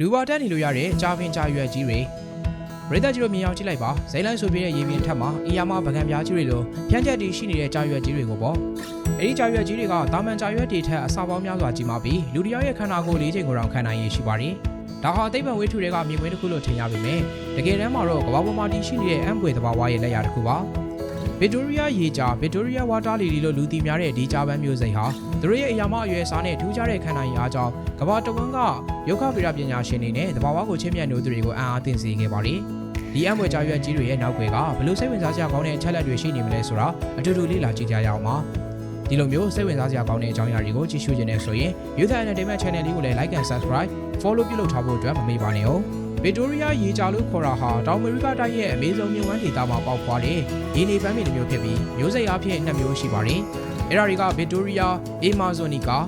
လူပေါ်တက်နေလို့ရတဲ့ကြာပင်ကြာရွက်ကြီးတွေပရိသတ်ကြီးတို့မြင်အောင်ကြည့်လိုက်ပါဇိုင်းလန်းဆိုပြတဲ့ရေပြင်ထက်မှာအီယာမဗကန်ပြားကြီးတွေလိုဖြန့်ချက်တီရှိနေတဲ့ကြာရွက်ကြီးတွေကိုပေါ့အဲ့ဒီကြာရွက်ကြီးတွေကတာမန်ကြာရွက်တွေထက်အစာပေါင်းများစွာကြီးမားပြီးလူတစ်ယောက်ရဲ့ခန္ဓာကိုယ်လေးချိန်ကိုတောင်ခံနိုင်ရရှိပါတယ်ဒါဟာသိပ္ပံဝိထုတွေကမြင်ကွင်းတစ်ခုလို့ထင်ရပေမဲ့တကယ်တမ်းမှာတော့ကမ္ဘာပေါ်မှာတည်ရှိနေတဲ့အံပွေသဘာဝရဲ့လက်ရာတစ်ခုပါ ဗစ်တိုးရီးယားရေကြာဗစ်တိုးရီးယားဝါတာလီလီလို့လူသိများတဲ့ဒီကြာပန်းမျိုးစိတ်ဟာသူတို့ရဲ့အရာမအရွယ်စားနဲ့ထူးခြားတဲ့ခန္ဓာရည်အားကြောင့်ကမ္ဘာတဝန်းကရုပ်ခဗေဒပညာရှင်တွေနဲ့သဘာဝကိုချင်းမြတ်နိုးသူတွေကိုအံ့အားသင့်စေခဲ့ပါတယ်။ဒီအံ့ဖွယ်ကြာရွက်ကြီးတွေရဲ့နောက်ွယ်ကဘလို့စိတ်ဝင်စားစရာကောင်းတဲ့အချက်လက်တွေရှိနေမလဲဆိုတာအတူတူလေ့လာကြည့်ကြရအောင်ပါ။ ဒီလိုမျိုးစိတ်ဝင်စားစရာကောင်းတဲ့အကြောင်းအရာတွေကိုကြည့်ရှုခြင်းနဲ့ဆိုရင် Youth Entertainment Channel လေးကိုလည်း Like and Subscribe Follow ပြုလုပ်ထားဖို့အတွက်မမေ့ပါနဲ့ဟုတ်။ဗစ်တိုးရီးယားရေကြာလို့ခေါ်တာဟာတောင်အမေရိကတိုက်ရဲ့အမေဇုန်မြစ်ဝှမ်းဒေသမှာပေါက်ဖွားတဲ့ရေနေပန်းပင်တစ်မျိုးဖြစ်ပြီးမျိုးစိတ်အဖြစ်နှစ်မျိုးရှိပါတယ်။အဲ့ဒါတွေကဗစ်တိုးရီးယားအေမာဇိုနီကာ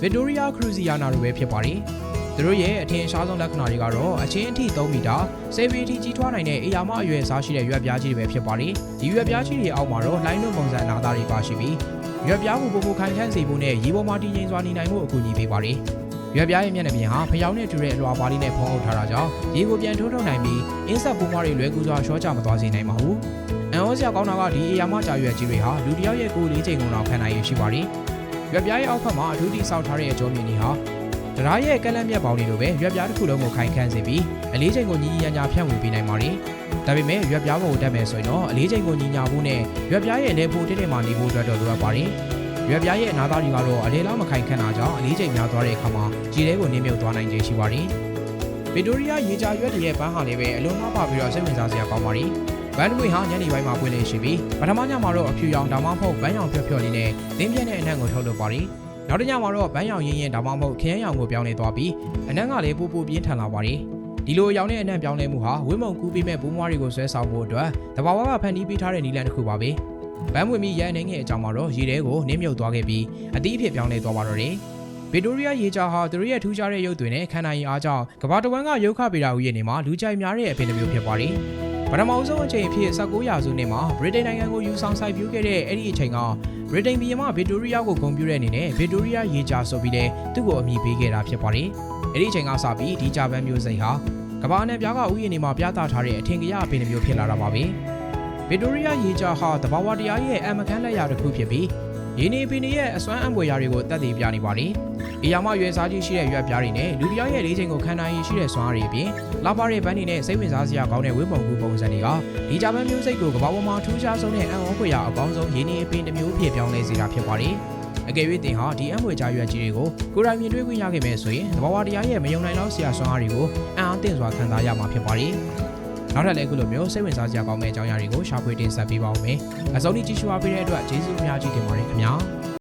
ဗစ်တိုးရီးယားခရူဇီယာနာတို့ပဲဖြစ်ပါတယ်။သူတို့ရဲ့အထင်ရှားဆုံးလက္ခဏာတွေကတော့အချင်းအထိ3မီတာစေဗီတီကြီးထွားနိုင်တဲ့အေယာမအရွယ်အစားရှိတဲ့ရွက်ပြားကြီးတွေပဲဖြစ်ပါတယ်။ဒီရွက်ပြားကြီးတွေအောက်မှာတော့လိုင်းလွန်ပုံစံအနာသားတွေပါရှိပြီး ရွက်ပြားကိုပိုပိုခိုင်ခန့်စေဖို့နဲ့ရေပေါ်မှာတည်ငြိမ်စွာနေနိုင်ဖို့အကူအညီပေးပါတယ်။ရွက်ပြားရဲ့မျက်နှာပြင်ဟာဖျောင်းနဲ့တူတဲ့အလွှာပါးလေးနဲ့ဖုံးအုပ်ထားတာကြောင့်ရေကိုပြန်ထိုးထုတ်နိုင်ပြီးအင်းဆက်ပိုးမတွေလွယ်ကူစွာရှော့ချမသွားစေနိုင်ပါဘူး။အန်ဩစရာကောင်းတာကဒီအရာမကြာရွက်ကြီးတွေဟာလူတစ်ယောက်ရဲ့ကိုယ်လေးချိန်ကုန်အောင်ခံနိုင်ရရှိပါတယ်။ရွက်ပြားရဲ့အောက်ဖက်မှာအထူးတိဆောက်ထားတဲ့အကျောမြင့်တွေဟာ တရားရဲ့ကလန့်မြက်ပေါင်းတွေလိုပဲရွက်ပြားတစ်ခုလုံးကိုခိုင်ခန့်စေပြီးအလေးချိန်ကိုညီညီညာညာဖြန့်ဝေပေးနိုင်ပါတယ်။ဒါပေမဲ့ရွက်ပြားပေါ်ကိုတက်မယ်ဆိုရင်တော့အလေးချိန်ကိုညီညာဖို့နဲ့ရွက်ပြားရဲ့လေပိုတက်တဲ့မှာနေဖို့အတွက်တော့လိုအပ်ပါတယ်။ရွက်ပြားရဲ့အနာသားတွေကတော့အလေလောက်မခိုင်ခန့်တာကြောင့်အလေးချိန်များသွားတဲ့အခါမှာကြည်တဲကိုနင်းမြုပ်သွားနိုင်ခြေရှိပါတယ်။ဗီတိုရီးယားရေကြာရွက်တွေရဲ့ဘန်းဟာလည်းပဲအလုံးမပါပြီးတော့စိတ်ဝင်စားစရာကောင်းပါတယ်။ဘန်းတွေဟာညနေပိုင်းမှာပွင့်လင်းရှိပြီးပထမညမှာတော့အဖြူရောင်ဒါမှမဟုတ်ဘန်းရောင်ဖြော့ဖြော့လေးနဲ့သင်းပြက်တဲ့အနံ့ကိုထုတ်လုပ်ပါတယ်။ နောက်တစ်ညမှာတော့ဘန်းရောင်ရင်းရင်ဒါမှမဟုတ်ခရမ်းရောင်ကိုပြောင်းလဲသွားပြီးအနံ့ကလည်းပူပူပြင်းထန်လာပါတယ်။ဒီလိုရောင်တဲ့အနံ့ပြောင်းလဲမှုဟာဝင်းမုံကူးပြီးမဲ့ဘူးမွားတွေကိုဆွဲဆောင်ဖို့အတွက်တဘာဝကဖန်တီးပေးထားတဲ့နည်းလမ်းတစ်ခုပါပဲ။ဗန်းဝင်ပြီးရန်နေငယ်အကြောင်းမှာတော့ရေထဲကိုနင်းမြုပ်သွားခဲ့ပြီးအသီးအဖြစ်ပြောင်းလဲသွားပါတော့တယ်။ဗစ်တိုရီးယားရေကြာဟာသူတို့ရဲ့ထူးခြားတဲ့ရုပ်သွင်းနဲ့ခန္ဓာရည်အားကြောင့်ကမ္ဘာတစ်ဝန်းကရုပ်ခဗေဒဥယျာဉ်တွေမှာလူကြိုက်များတဲ့အပင်တစ်မျိုးဖြစ်ပါတယ်။ပထမအဆုံးအချိန်အဖြစ်19ရာစုနှစ်မှာဗြိတိန်နိုင်ငံကိုယူဆောင်စိုက်ပျိုးခဲ့တဲ့အဲ့ဒီအချိန်က ဗြိတိန်ပြည်မဗစ်တိုရီးယားကိုဂုဏ်ပြုတဲ့အနေနဲ့ဗစ်တိုရီးယားရေကြာဆိုပြီးတဲ့သူ့ကိုအမည်ပေးခဲ့တာဖြစ်ပါတယ်။အဲ့ဒီအချိန်ကစပြီးဒီဂျာပန်မျိုးစိတ်ဟာကမ္ဘာနဲ့ပြားကဥယျာဉ်တွေမှာပြသထားတဲ့အထင်ကြီးအပင်တစ်မျိုးဖြစ်လာတာပါပဲ။ဗစ်တိုရီးယားရေကြာဟာတဘာဝတရားရဲ့အမခန်းလက်ရာတစ်ခုဖြစ်ပြီး ရင်းနေပင်တွေရဲ့အစွမ်းအံပွေရာတွေကိုတတ်သိပြနေပါတယ်။အရာမရွယ်စားကြီးရှိတဲ့ရွက်ပြားတွေနဲ့လူတစ်ယောက်ရဲ့လေးချိန်ကိုခံနိုင်ရည်ရှိတဲ့စွမ်းအားတွေအပြင်လာပါတဲ့ဘန်းတွေနဲ့စိတ်ဝင်စားစရာကောင်းတဲ့ဝိပုံကူပုံစံတွေကဒီဂျာပန်မျိုးစိတ်ကိုကမ္ဘာပေါ်မှာထူးခြားဆုံးတဲ့အံ့ဩဖွယ်ရာအကောင်းဆုံးရင်းနေပင်တစ်မျိုးဖြစ်ပြောင်းလဲစေတာဖြစ်ပါတယ်။အကယ်၍တင်ဟာဒီအံ့ဖွယ်ကြားရွက်ကြီးတွေကိုကိုယ်တိုင်မြင်တွေ့ခွင့်ရခဲ့မယ်ဆိုရင်တဘာဝတရားရဲ့မယုံနိုင်တော့စရာစွမ်းအားတွေကိုအံ့အားသင့်စွာခံစားရမှာဖြစ်ပါတယ်။ နောက်ထပ်လည်းအခုလိုမျိုးစိတ်ဝင်စားစရာကောင်းတဲ့အကြောင်းအရာတွေကိုရှာဖွေတင်ဆက်ပေးပါဦးမယ်။အစုံဒီကြည့်ရှုအားပေးတဲ့အတွက်ကျေးဇူးအများကြီးတင်ပါတယ်ခင်ဗျာ။